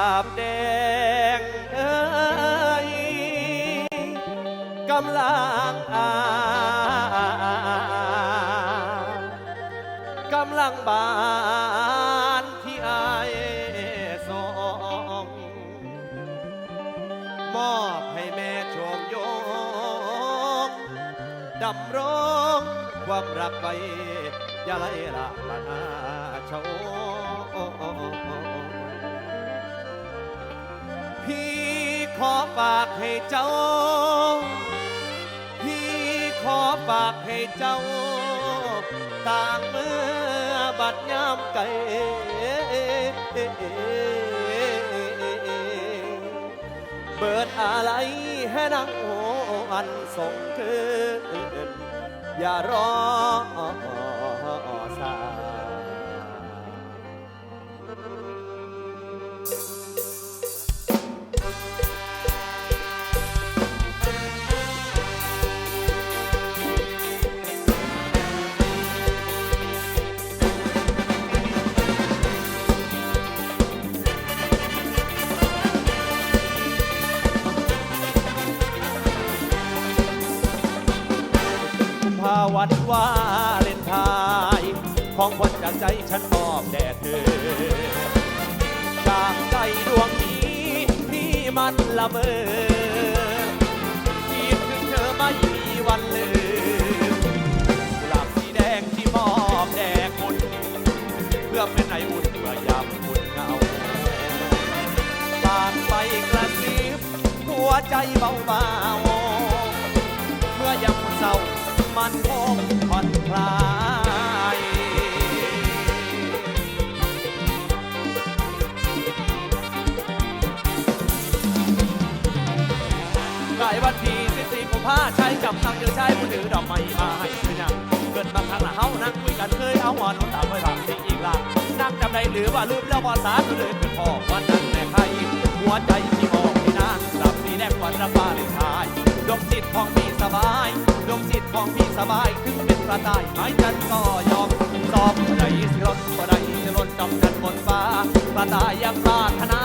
อาบแดงเอ้ยกำลังอากำลังบานที่อายสองมอบให้แม่ชมโยงดำรงความรักไว้อย่าไล่ละละนาโช พี่ขอฝากให้เจ้า พี่ขอฝากให้เจ้า ต่างเมื่อบัดยามไกลเบิดอะไรให้นังโหอันส่งคืนอย่ารอ วันว่าเล่นทายของคนจากใจฉันมอบแด่เธอ จากใจดวงนี้ที่มันละเมอคิดถึงเธอไม่มีวันลืมกุหลาบสีแดงที่มอบแด่คุณ เพื่อเป็นไออุ่นเมื่อยามคุณเหงาปานไปกระซิบหัวใจเบาๆเมื่อยามเศร้า มันคงผ่อนคลายกลายวันที่สิบสี่กุมภาใช้จำตั้งเจอชายผู้ถือดอกไม้มาให้เป็นยังเกิดมาครั้งละเฮานั่งคุยกันเคยเอาหัวโนนตามไว้บางสิ่งอีกล่ะนั่งจำได้หรือว่าลืมแล้วว่าสาตัวเลยเป็นพ่อวันนั้นแม่ใครหัวใจที่างกลับสีแดงวันระบาลนไทายดวงจิตของพี่สบายดวงจิตของพี่สบายถึงเป็นกระต่ายหายจันก็ยอมสอบใดสิรถบ่ใดสิรถจำกันบนฟ้ากระต่ายยังปรารถนา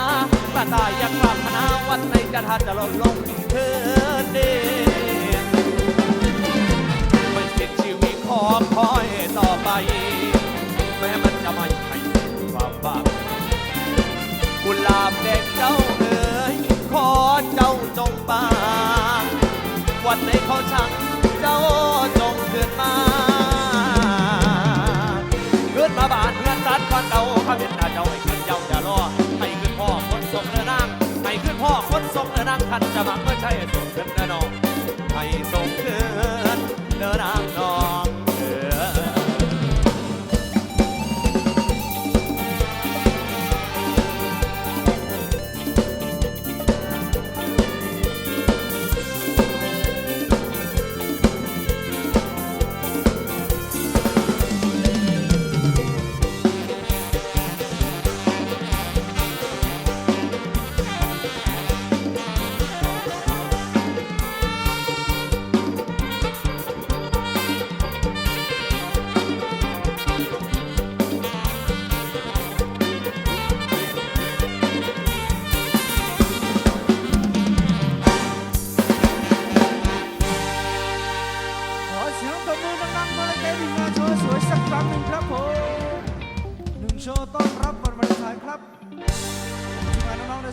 กระต่ายยังปรารถนาวันไหนจะทันจะล่นลงเธอเด่นไม่เป็นชีวิตของคอยต่อไป วันในเขาชังเจ้าจงเกิดมาเกิดมาบานเงินรัดควันเก่าข้าเป็นหน้าเจ้าให้ขึ้นเจ้าอย่ารอให้ขึ้นพ่อคนส่งเนื้อนางให้ขึ้นพ่อคนส่งเนื้อนางคันจะมักเมื่อใช่ส่งขึ้นเนื้อนองให้ส่งขึ้นเดินนาง มือดังๆมาเลยแกทีมงานโชว์สวยสักครั้งหนึ่งครับผมหนึ่งโชว์ต้อนรับวันวาเลนไทน์ครับที่มาน้องๆใน